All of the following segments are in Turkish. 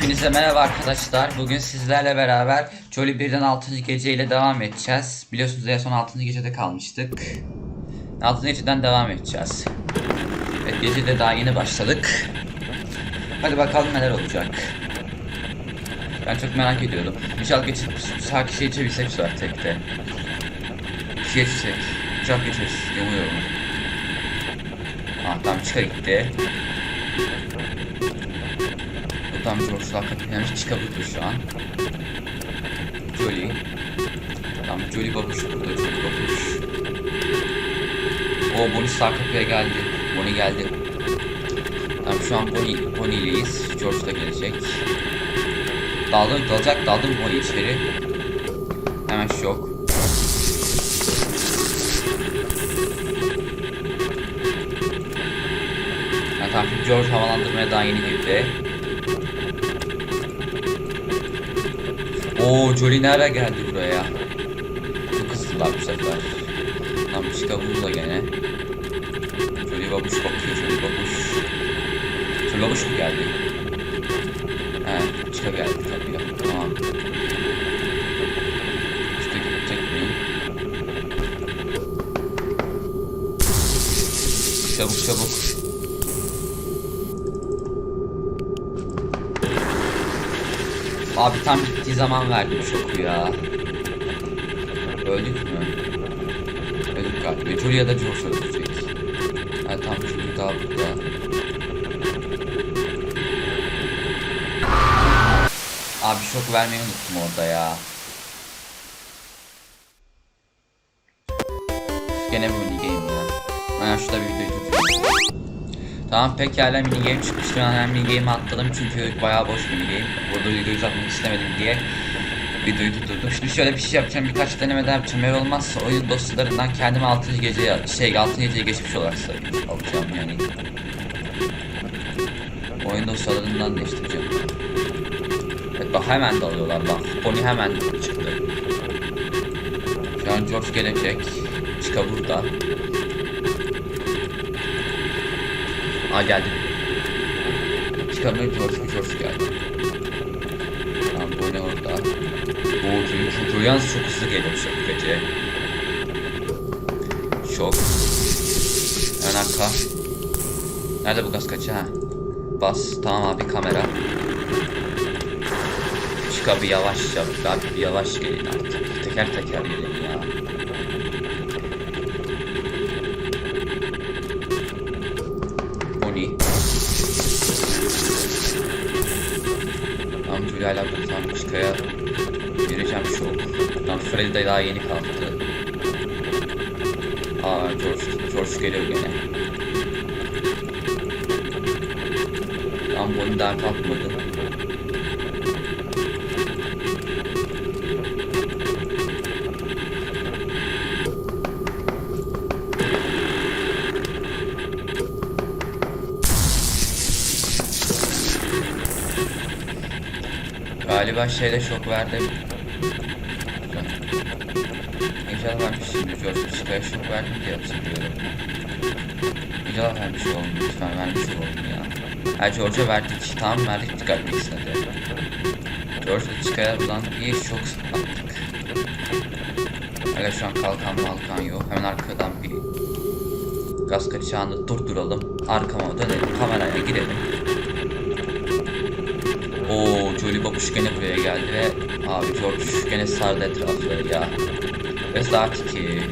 Hepinize merhaba arkadaşlar. Bugün sizlerle beraber Jolly 1'den 6. gece ile devam edeceğiz. Biliyorsunuz en son 6. gecede kalmıştık. 6. geceden devam edeceğiz. Evet gece de daha yeni başladık. Hadi bakalım neler olacak. Ben çok merak ediyordum. İnşallah geçip sağ kişiye geçebilsek şu sefer tekte. Kişiye geçecek. Çok geçeriz. Umuyorum. Ah tamam çıka gitti. Tam George hakikaten yani çıkabilir şu an. Jolly. Tamam Jolly babuş burada Jolly babuş. O Bonnie sağ kapıya geldi. Bonnie geldi. Tamam şu an Bonnie, Bonnie ileyiz. George da gelecek. Daldım, dalacak daldım Bonnie içeri. Hemen şok. Tamam George havalandırmaya daha yeni girdi. Oo Jolly nereye geldi buraya? Çok hızlılar bu sefer. Tam çıkabuzla gene. Jolly babuş bakıyor Jolly babuş. Jolly babuş mu geldi? He çıka geldi tabii. Tamam. Çıka gidecek mi? Çabuk çabuk. Abi tam gittiği zaman verdim şoku ya. Öldük mü? Öldük galiba. Julia da George öldürecek. Ha tam Julia daha burada. Abi şok vermeyi unuttum orada ya. Gene mini game ya. Ben şurada bir videoyu tutayım. Tamam pekala mini game çıkmıştır. Ben mini game'i atladım çünkü bayağı boş mini game. Burada videoyu uzatmak istemedim diye videoyu durdurdum. Şimdi şöyle bir şey yapacağım. Birkaç deneme daha yapacağım. Eğer olmazsa oyun dosyalarından kendime 6. geceye şey 6. geceye geçmiş olarak alacağım yani. Oyun dosyalarından değiştireceğim. Evet bak hemen de alıyorlar bak. Bonnie hemen çıktı. Şu an George gelecek. Çıka burada. Aa geldi. Çıkamıyor George George geldi. Tamam bu ne orada? Bu çünkü Julian çok hızlı geliyor şu gece. Şok. Ön arka. Nerede bu gaz kaçı ha? Bas. Tamam abi kamera. Çık abi yavaşça. Abi bir yavaş gelin artık. Teker teker gelin ya. Julia hala burada. Tamam çıkaya gireceğim şu. Tamam Freddy daha yeni kalktı. Aa George, George geliyor gene. Tamam Bonnie daha kalkmadı. Galiba şeyde şok verdim. İnşallah vermişimdir. George Çıkaya şok verdim diye hatırlıyorum. İnşallah vermiş oldum. Lütfen vermiş oldum ya. Ha George'a verdik. Tamam verdik dikkat ikisine de. George'la Çıkaya buradan iyi şok attık. Hala şu an kalkan malkan yok. Hemen arkadan bir gaz kaçağını durduralım. Arkama dönelim. Kameraya girelim. Oo Jolly Babuş gene buraya geldi ve abi George gene sardı etrafları ya. Ve saat 2.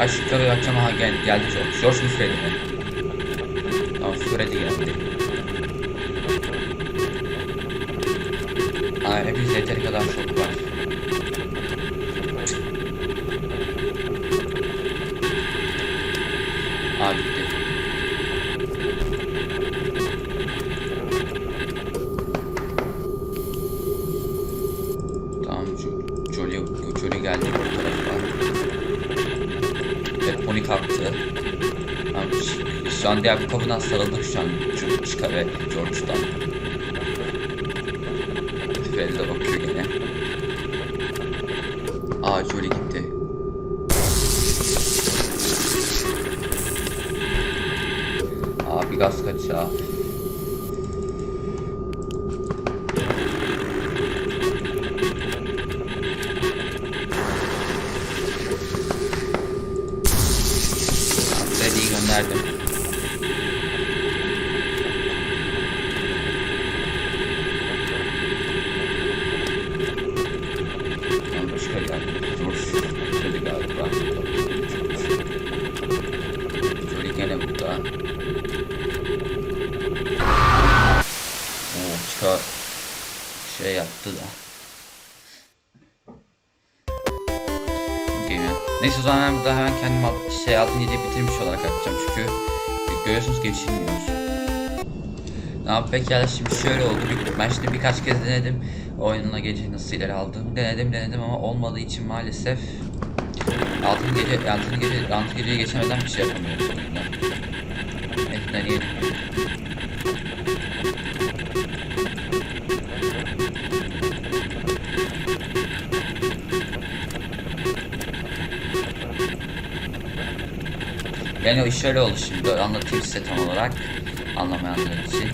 Ay şu kapıyı açacağım aha gel, geldi George. George mu Freddy mi? Tamam Freddy geldi. Ay hepimiz yeteri kadar çok var. Aa gitti. Tamam Jo- Jolly, Jolly geldi bu tarafa. Evet Pony kalktı. Tamam, ş- şu an diğer kapıdan sarıldık şu an Ç- Chica ve George'dan. Freddy de bakıyor gene. Aa Jolly gitti. Abi gaz kaçağı. Şey altın geceyi bitirmiş olarak atacağım çünkü görüyorsunuz geçilmiyor. Ne yap pekala şimdi şöyle oldu. Ben şimdi birkaç kez denedim. Oyununa gece nasıl ileri aldığımı denedim denedim ama olmadığı için maalesef altın gece altın gece altın geceyi geçemeden bir şey yapamıyorum sonunda. Evet Yani o iş şöyle oldu şimdi anlatayım size tam olarak anlamayanlar için.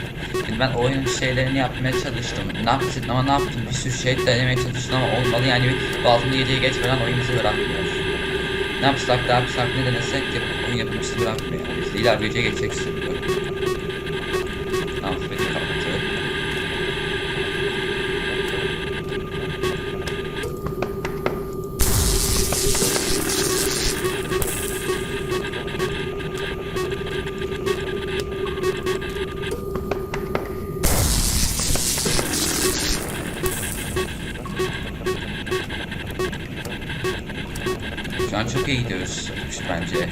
Şimdi ben oyunun şeylerini yapmaya çalıştım. Ne yaptım ama ne yaptım bir sürü şey denemeye çalıştım ama olmadı yani bir altıncı geceyi geçmeden oyun bizi bırakmıyor. Ne yapsak ne yapsak ne denesek de oyun yapımcısı bırakmıyor. Yani işte ileride geceye Şu an çok iyi gidiyoruz bence.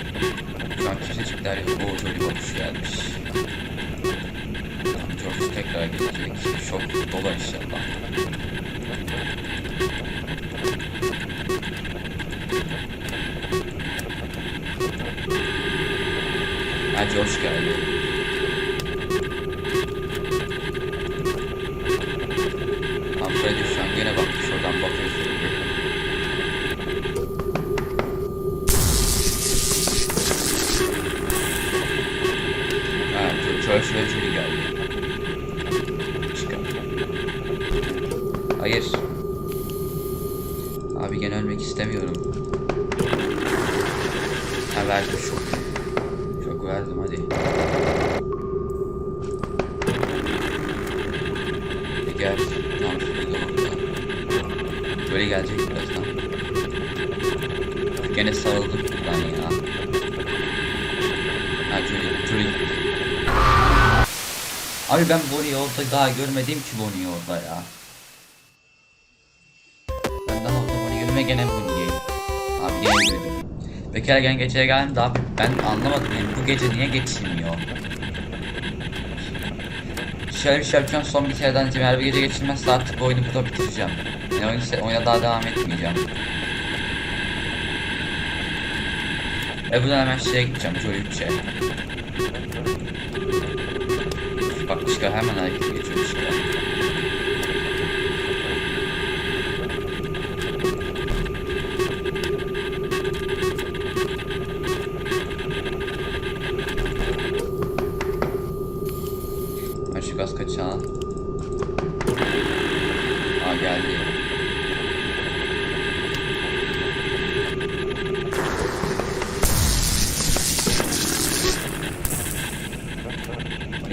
Şu an kimsecikler yok. Oo Jolly Bobuş gelmiş. George tekrar gelecek. Şok dolar inşallah. Ha George geldi. Gene sarıldım lan ya. Ha Julie, Julie. Abi ben Bonnie'yi orada daha görmedim ki Bonnie'yi orada ya. Ben daha orada Bonnie'yi görme gene Bonnie'yi. Abi gene gördüm. Bekar gene geceye geldim de abi ben anlamadım yani bu gece niye geçilmiyor? Şöyle bir şey yapacağım son bir kereden önce eğer bir gece geçilmezse artık bu oyunu burada bitireceğim. Yani oyun, oyuna daha devam etmeyeceğim. E buradan hemen şeye gideceğim Joy 3'e. Bak çıkar hemen hareket geçiyor çıkar.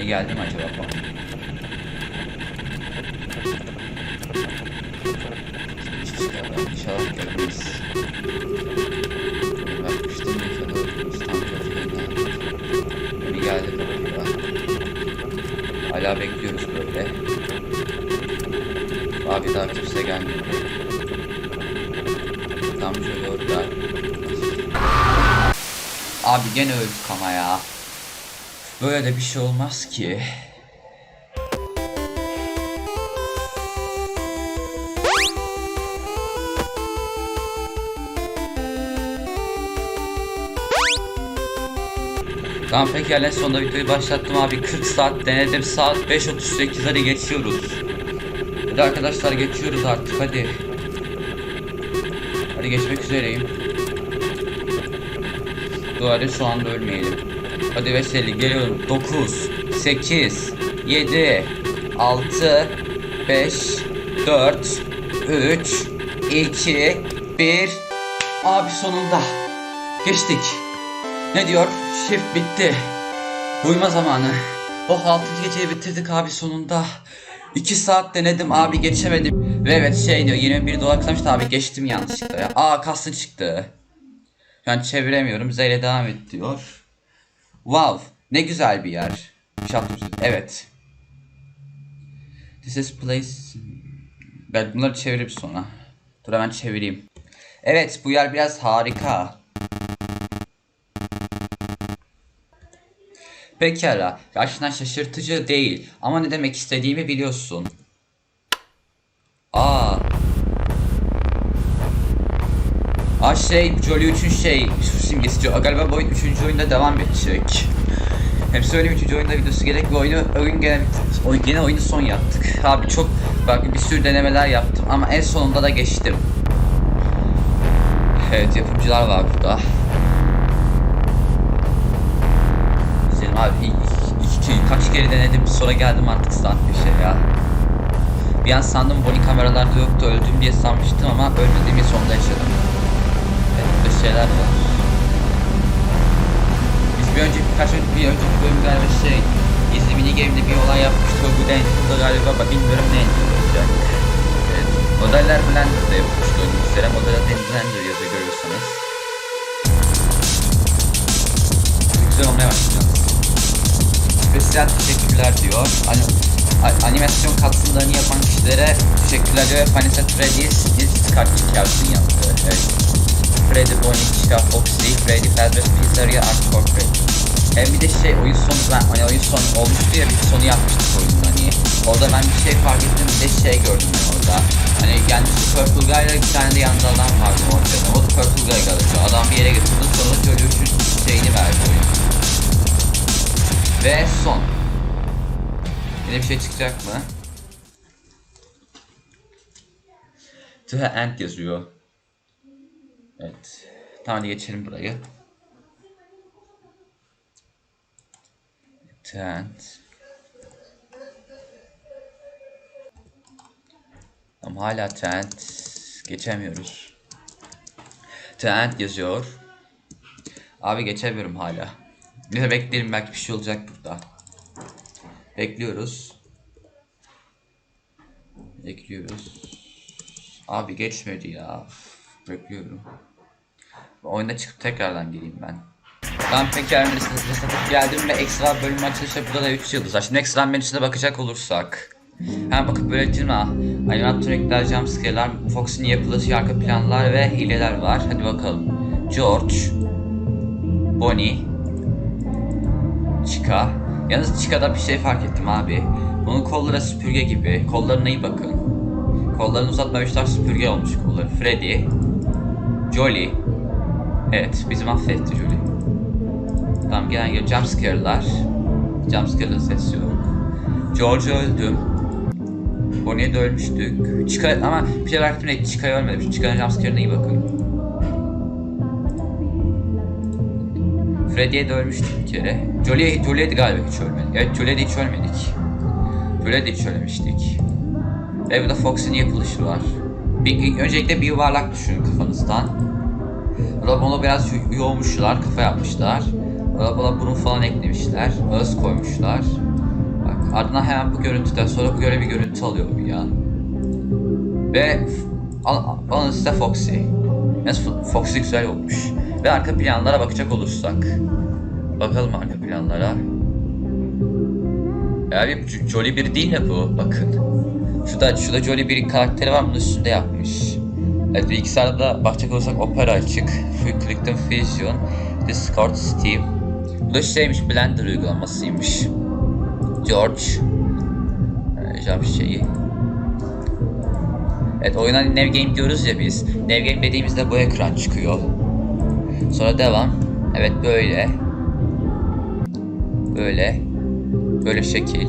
Ne geldi mi acaba? Bak. İnşallah, gelmeyiz. Bakmıştım inşallah. İstanbul'a Bir geldi kapıya. Hala bekliyoruz böyle. Abi daha kimse gelmedi. Tam şöyle orada. Abi gene öldük ama ya. Böyle de bir şey olmaz ki. Tamam pekala. Sonunda videoyu başlattım abi. 40 saat denedim. Saat 5.38 hadi geçiyoruz. Hadi arkadaşlar geçiyoruz artık. Hadi. Hadi geçmek üzereyim. Hadi şu anda ölmeyelim Hadi veseli geliyorum 9 8 7 6 5 4 3 2 1 Abi sonunda Geçtik ne diyor? Shift bitti. Uyuma zamanı. Oh 6. geceyi bitirdik abi sonunda. 2 saat denedim abi geçemedim. Ve evet şey diyor 21 dolar kazanmış abi geçtim yanlışlıkla ya. Aa kası çıktı. An çeviremiyorum. Z ile devam et diyor. Wow. Ne güzel bir yer. Şaptım. Evet. This is place. Ben bunları çevirip sonra. Dur hemen çevireyim. Evet bu yer biraz harika. Pekala. Gerçekten şaşırtıcı değil. Ama ne demek istediğimi biliyorsun. Aa şey, Jolly 3'ün şey, simgesi. Galiba bu oyun 3. oyunda devam edecek. Hem söyleyeyim 3. oyunda videosu gerek bu oyunu oyun gene. Oyun, gene oyunu son yaptık. Abi çok bak bir sürü denemeler yaptım ama en sonunda da geçtim. Evet yapımcılar var burada. Güzelim abi iki, iki, kaç kere denedim sonra geldim artık saat bir şey ya. Bir an sandım Bonnie kameralarda yoktu öldüm diye sanmıştım ama ölmediğimi sonunda yaşadım. Şeyler var. Biz bir önceki birkaç bir önceki bölüm galiba şey gizli mini game'de bir olay yapmıştık bu da galiba bilmiyorum ne olacak. Evet. Modeller Blender'da yapılmış gördüğünüz üzere model adı Blender yazıyor görüyorsanız. Güzel olmaya başlayacağız. Spesiyel teşekkürler diyor. Ani a- animasyon katkılarını yapan kişilere teşekkürler diyor. Vanessa Freddy's ilk kart çıkartın yaptı. Evet. Freddy, Bonnie, Chica, Foxy, Freddy, Fazbear, Pizzeria, Art Corporate. Hem bir de şey oyun sonu ben hani oyun sonu olmuştu ya bir sonu yapmıştık oyunda hani orada ben bir şey fark ettim bir de şey gördüm ben orada. Hani gelmiş Purple Guy'la bir tane de yanında adam vardı ortada o da Purple Guy galiba. Adam bir yere götürdü sonra Jolly 3'ün şeyini verdi oyun. Ve son. Yine bir şey çıkacak mı? To end yazıyor tamam hadi geçelim burayı Tent. Ama hala tent. Geçemiyoruz. Tent yazıyor. Abi geçemiyorum hala. Neyse bekleyelim belki bir şey olacak burada. Bekliyoruz. Bekliyoruz. Abi geçmedi ya. Bekliyorum. Oyuna çıkıp tekrardan geleyim ben. Ben pekala menüsüne satıp geldim ve ekstra bölüm açılışı burada da 3 yıldız. Şimdi ekstra menüsüne bakacak olursak. Hemen bakıp böyle değil mi? Animatronikler, jumpscare'lar, Fox'un yapılışı, arka planlar ve hileler var. Hadi bakalım. George, Bonnie, Chica. Yalnız Chica'da bir şey fark ettim abi. Bunun kolları süpürge gibi. Kollarına iyi bakın. Kollarını uzatmamışlar süpürge olmuş kolları. Freddy, Jolly. Evet bizi mahvetti Jolly. Tamam gelen geliyor jumpscare'lar. Jumpscare'ın ses yok. George öldüm. Bonnie'ye de ölmüştük. Chica ama bir şey baktım ne ölmedim. Şu Chica'nın jumpscare'ına iyi bakın. Freddy'ye de ölmüştük bir kere. Jolie'ye Jolie'ye de galiba hiç ölmedik. Evet Jolie'ye de hiç ölmedik. Jolie'ye de hiç ölmemiştik. Ve burada Fox'un yapılışı var. Bir, öncelikle bir yuvarlak düşünün kafanızdan. Bunu biraz yo- yoğmuşlar, kafa yapmışlar. Burada buna burun falan eklemişler. Ağız koymuşlar. Bak ardından hemen bu görüntüden sonra bu göre bir görüntü alıyor bir ya. Ve alın size Foxy. Yalnız Fo- Foxy güzel olmuş. Ve arka planlara bakacak olursak. Bakalım arka planlara. Ya bir Jo- Jolly bir değil de bu bakın. Şurada, şurada Jolly bir karakteri var bunun üstünde yapmış. Evet bilgisayarda bakacak olursak Opera açık. Click'ten Fusion. Discord, Steam. Bu da şeymiş Blender uygulamasıymış. George. Ee, şeyi. Evet oyuna New Game diyoruz ya biz. New Game dediğimizde bu ekran çıkıyor. Sonra devam. Evet böyle. Böyle. Böyle şekil.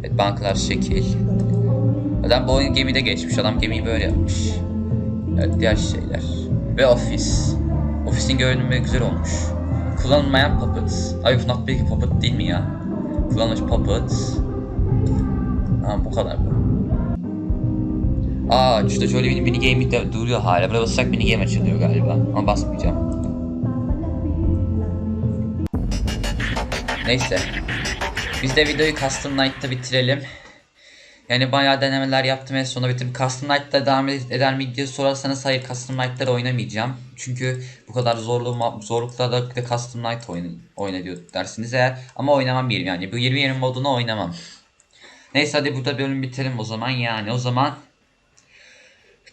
Evet bankalar şekil. Adam bu oyun gemide geçmiş. Adam gemiyi böyle yapmış. Evet diğer şeyler. Ve ofis. Ofisin görünümü güzel olmuş. Kullanılmayan puppet. Ay FNAF 1 puppet değil mi ya? Kullanılmış puppet. Tamam bu kadar bu. Aa şurada şöyle bir mini game de duruyor hala. Buraya basacak mini game açılıyor galiba. Ama basmayacağım. Neyse. Biz de videoyu Custom Night'ta bitirelim. Yani bayağı denemeler yaptım en sonunda bitirdim. Custom Night'ta devam ed- eder mi diye sorarsanız hayır Custom Night'ları oynamayacağım. Çünkü bu kadar zorlu zorluklarda da Custom Night oyna, oyna diyor dersiniz eğer. Ama oynamam 20 yani. Bu 20 20 modunu oynamam. Neyse hadi burada bölüm bitelim o zaman yani. O zaman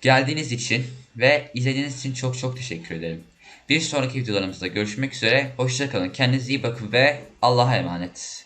Geldiğiniz için ve izlediğiniz için çok çok teşekkür ederim. Bir sonraki videolarımızda görüşmek üzere. Hoşçakalın. Kendinize iyi bakın ve Allah'a emanet.